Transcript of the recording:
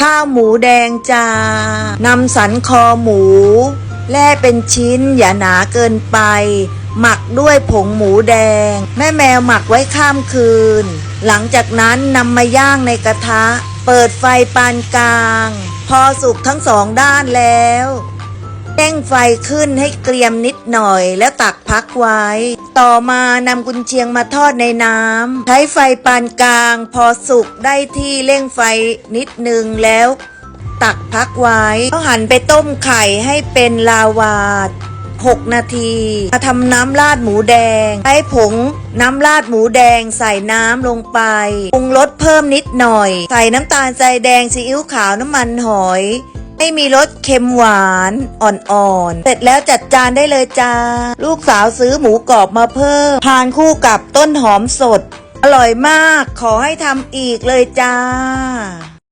ข้าวหมูแดงจานำสันคอหมู แล่เป็นชิ้นอย่าหนาเกินไป หมักด้วยผงหมูแดง แม่แมวหมักไว้ข้ามคืน หลังจากนั้นนำมาย่างในกระทะ เปิดไฟปานกลาง พอสุกทั้งสองด้านแล้ว เร่งไฟขึ้นให้เกรียมนิดหน่อยแล้วตักพักไว้ ต่อมานำกุนเชียงมาทอดในน้ำใช้ไฟปานกลาง พอสุกได้ที่เร่งไฟนิดนึงแล้ว ตักพักไว้แล้วหันไปต้มไข่ให้เป็นลาวาด6 นาที มาทำน้ำราดหมูแดง ใช้ผงน้ำราดหมูแดงใส่น้ำลงไป ปรุงรสเพิ่มนิดหน่อย ใส่น้ำตาลทรายแดงซีอิ๊วขาวน้ำมันหอย ไม่มีรสเค็มหวานอ่อนๆ เสร็จแล้วจัดจานได้เลยจ้า ลูกสาวซื้อหมูกรอบมาเพิ่มทานคู่กับต้นหอมสด อร่อยมากขอให้ทำอีกเลยจ้า